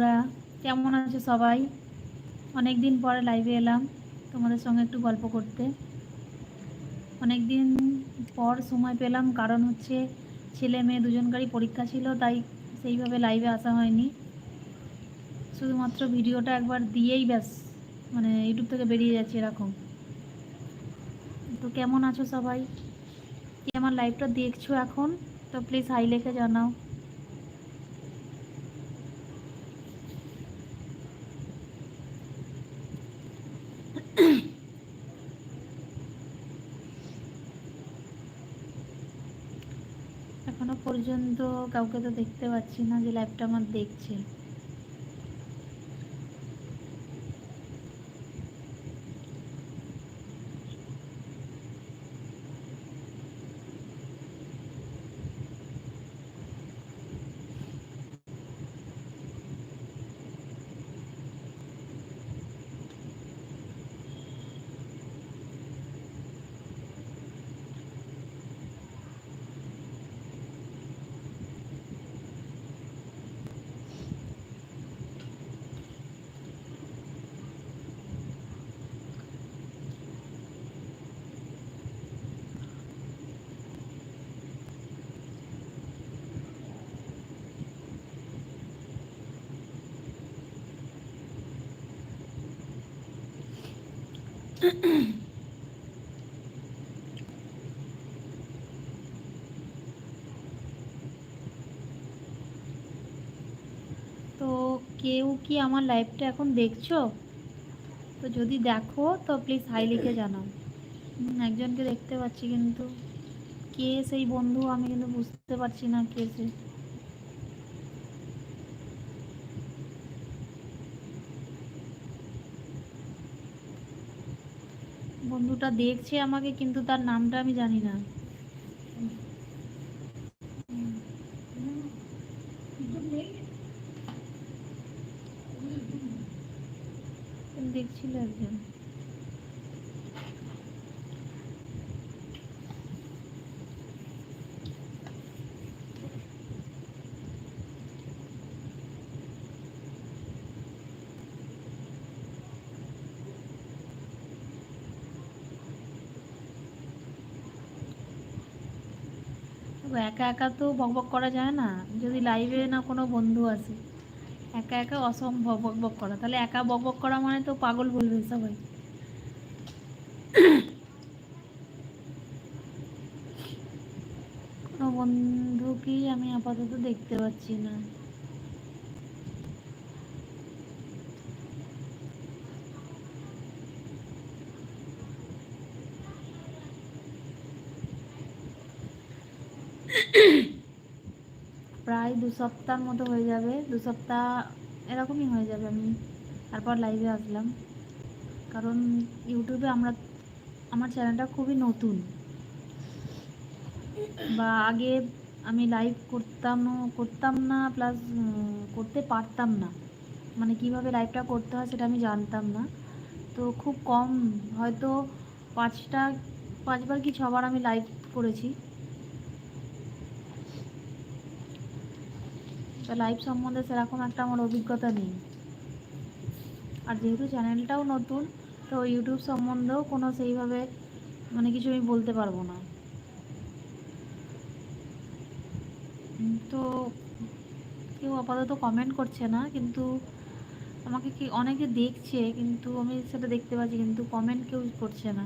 বন্ধুরা, কেমন আছো সবাই? অনেক দিন পরে লাইভে এলাম তোমাদের সঙ্গে একটু গল্প করতে। অনেক দিন পর সময় পেলাম, কারণ হচ্ছে ছেলে মেয়ে দুজনকারই পরীক্ষা ছিল, তাই সেইভাবে লাইভে আসা হয়নি। শুধুমাত্র ভিডিওটা একবার দিয়েই ব্যাস মানে ইউটিউব থেকে বেরিয়ে যাচ্ছে এরকম। তো কেমন আছো সবাই? কি আমার লাইভটা দেখছ এখন? তো প্লিজ হাই লেখে জানাও এখনও পর্যন্ত কাউকে তো দেখতে পাচ্ছি না যে লাইভটা আমার দেখছে। তো কেউ কি আমার লাইভটা এখন দেখছ? তো যদি দেখো, তো প্লিজ হাই লিখে জানাও। একজনকে দেখতে পাচ্ছি কিন্তু কে সেই বন্ধু আমি কিন্তু বুঝতে পারছি না কে সে। বন্ধুটা দেখছে আমাকে কিন্তু তার নামটা আমি জানি না। একা একা তো বকবক করা যায় না। যদি লাইভে না কোনো বন্ধু আছে একা একা অসম্ভব বকবক করা। তাহলে একা বকবক করা মানে তো পাগল বলবে সবাই। কোনো বন্ধু কি আমি আপাতত দেখতে পাচ্ছি না। প্রায় দু সপ্তাহের মতো হয়ে যাবে। দু সপ্তাহ এরকমই হয়ে যাবে আমি তারপর লাইভে আসলাম। কারণ ইউটিউবে আমরা, আমার চ্যানেলটা খুবই নতুন। বা আগে আমি লাইভ করতাম করতাম না প্লাস করতে পারতাম না। মানে কীভাবে লাইভটা করতে হয় সেটা আমি জানতাম না। তো খুব কম, হয়তো পাঁচটা, পাঁচবার কি ছবার আমি লাইভ করেছি। তো লাইভ সম্বন্ধে সেরকম একটা আমার অভিজ্ঞতা নেই। আর যেহেতু চ্যানেলটাও নতুন, তো ইউটিউব সম্বন্ধেও কোনো সেইভাবে মানে কিছু আমি বলতে পারব না। তো কেউ আপাতত কমেন্ট করছে না, কিন্তু আমাকে কি অনেকে দেখছে, কিন্তু আমি সেটা দেখতে পাচ্ছি, কিন্তু কমেন্ট কেউ করছে না।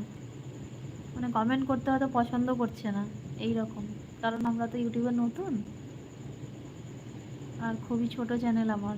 মানে কমেন্ট করতে হয়তো পছন্দ করছে না এই রকম কারণ আমরা তো ইউটিউবে নতুন। আর খুবই ছোট চ্যানেল আমার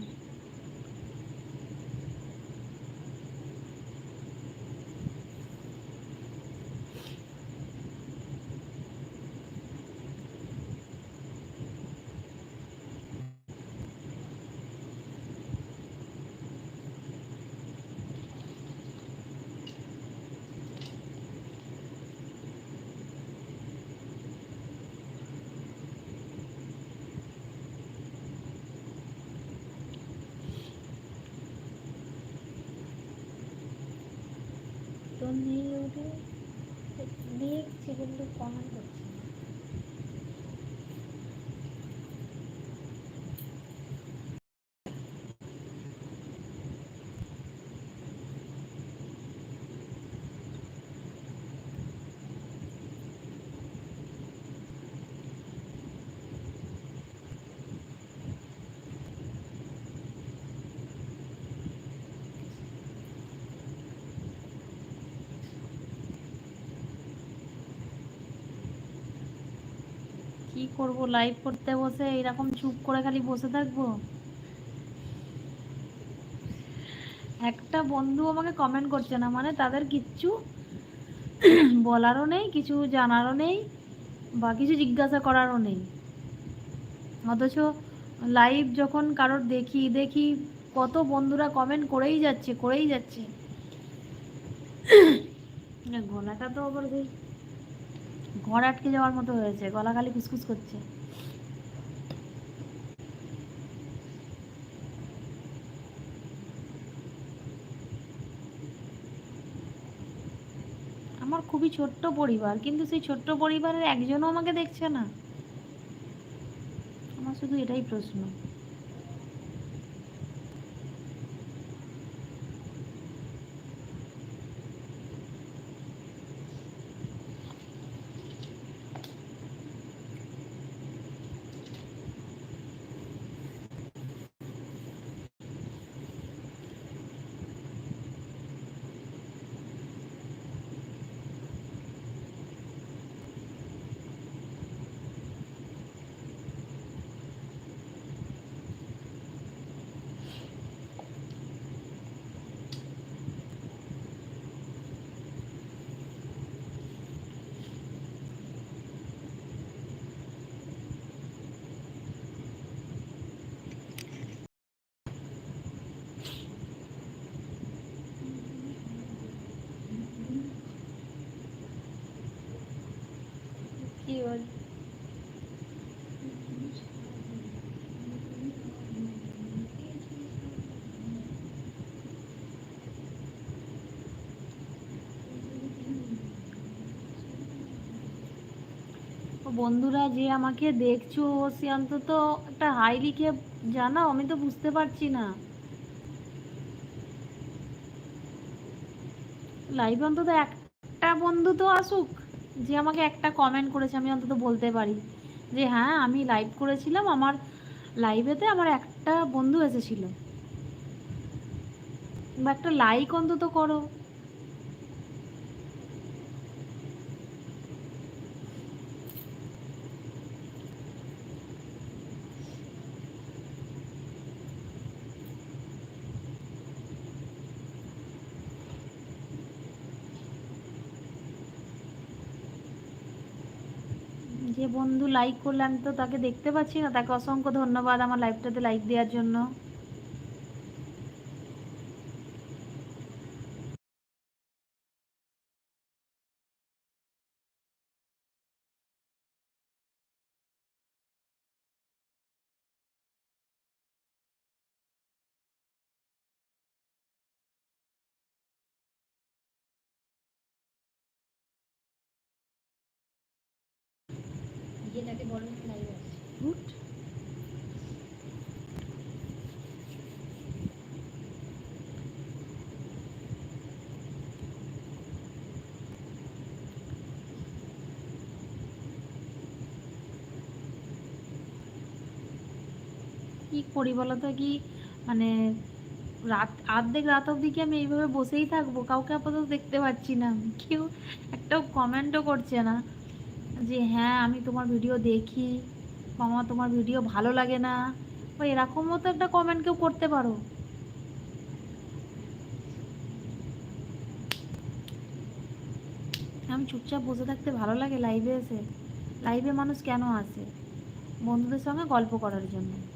তো নেই ওটা দেখছি কিন্তু কমেন্ট করছি না। করব লাইভ করতে বসে এরকম চুপ করে খালি বসে থাকব? একটা বন্ধু আমাকে কমেন্ট করছে না মানে তাদের কিচ্ছু বলারও নেই, কিছু জানারও নেই, বা কিছু জিজ্ঞাসা করারও নেই। অথচ লাইভ যখন কারোর দেখি দেখি কত বন্ধুরা কমেন্ট করেই যাচ্ছে করেই যাচ্ছে। গলাটা তো আবার ঘর আটকে যাওয়ার মতো হয়েছে, গলা খালি খুসখুস করছে। আমার খুবই ছোট্ট পরিবার, কিন্তু সেই ছোট্ট পরিবারের একজনও আমাকে দেখছে না। আমার শুধু এটাই প্রশ্ন কি বল বন্ধুরা যে আমাকে দেখছ, সে অন্তত একটা হাই লিখে জানাও, আমি তো বুঝতে পারছি না। লাইভ অন্তত একটা বন্ধু তো আসুক, যে আমাকে একটা কমেন্ট করেছে, আমি অন্তত বলতে পারি। যে হ্যাঁ আমি লাইভ করেছিলাম, আমার লাইভেতে আমার একটা বন্ধু এসেছিল। বা একটা লাইক অন্তত করো। যে বন্ধু লাইক করলে আমি তো তাকে দেখতে পাচ্ছি না। তাকে অসংখ্য ধন্যবাদ আমার লাইভটাতে লাইক দেওয়ার জন্য। Gut. কি করি বলো তো কি মানে রাত, আর্ধেক রাত অবধি কি আমি এইভাবে বসেই থাকব? কাউকে আপাতত দেখতে পাচ্ছি না। কেউ একটাও কমেন্টও করছে না। যে হ্যাঁ আমি তোমার ভিডিও দেখি। বা আমার তোমার ভিডিও ভালো লাগে না। বা এরকমও তো একটা কমেন্ট কেউ করতে পারো। আমি চুপচাপ বসে থাকতে ভালো লাগে লাইভে এসে। লাইভে মানুষ কেন আসে? বন্ধুদের সঙ্গে গল্প করার জন্য।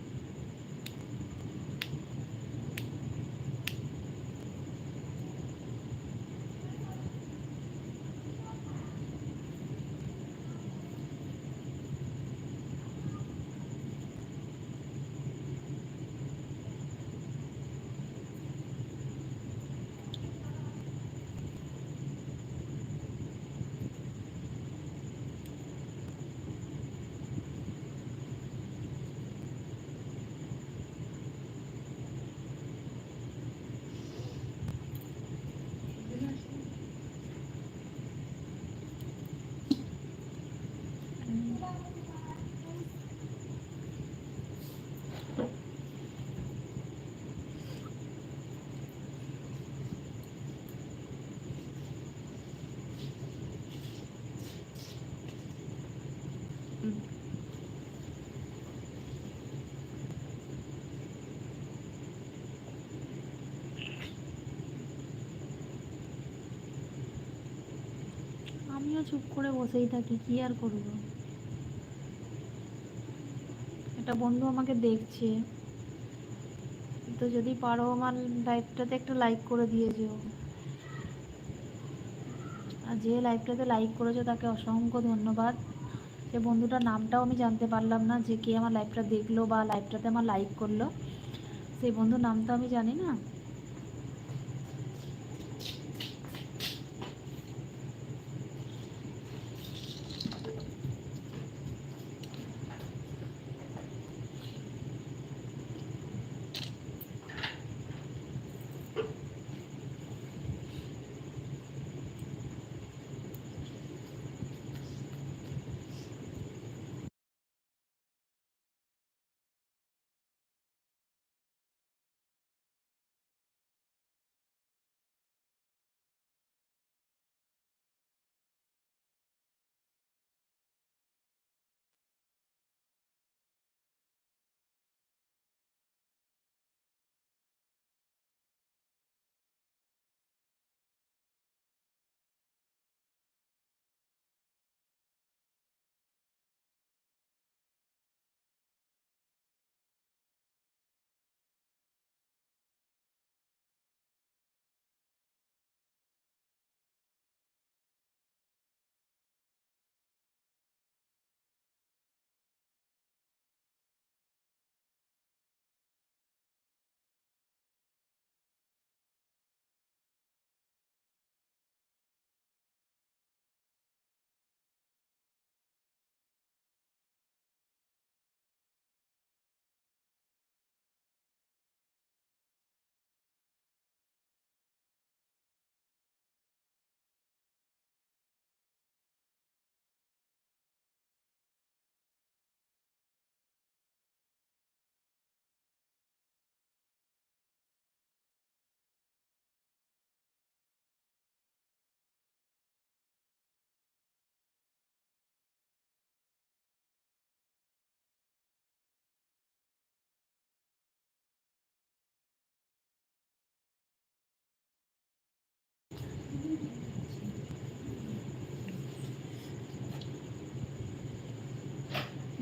চুপ করে বসেই থাকি, কি আর করব? একটা বন্ধু আমাকে দেখছে। তো যদি পারো আমার লাইভটাতে একটু লাইক করে দিয়ে যেও। আর যে লাইভটাতে লাইক করেছ তাকে অসংখ্য ধন্যবাদ। সে বন্ধুটার নামটাও আমি জানতে পারলাম না, যে কে আমার লাইভটা দেখল বা লাইভটাতে আমার লাইক করল। সেই বন্ধুর নাম তো আমি জানি না।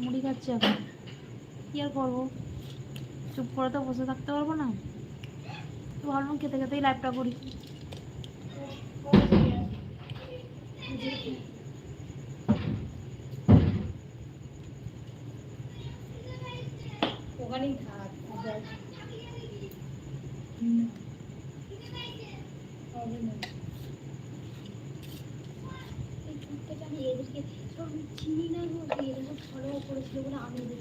মুড়ি খাচ্ছি এখন। কি আর করব? চুপ করে তো বসে থাকতে পারব না। তো ভাবলাম খেতে খেতেই লাইফটা করি। ওখানেই থাক আমি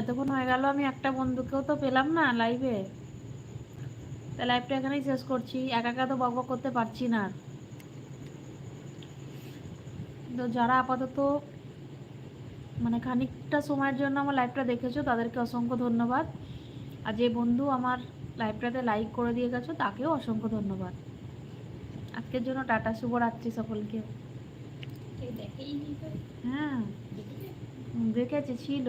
এতক্ষণ হয়ে গেল আমি একটা বন্ধুকেও তো পেলাম না লাইভে তা লাইভটা এখানেই শেষ করছি একা একা তো বক বক করতে পারছি না। তো যারা আপাতত মানে খানিকটা সময়ের জন্য আমার লাইভটা দেখেছ তাদেরকে অসংখ্য ধন্যবাদ। আর যে বন্ধু আমার লাইভটাতে লাইক করে দিয়ে গেছো তাকেও অসংখ্য ধন্যবাদ। আজকের জন্য টাটা শুভরাত্রি সকলকে। হ্যাঁ দেখেছে ছিল।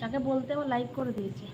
তাকে বলতে আবার লাইক করে দিয়েছে।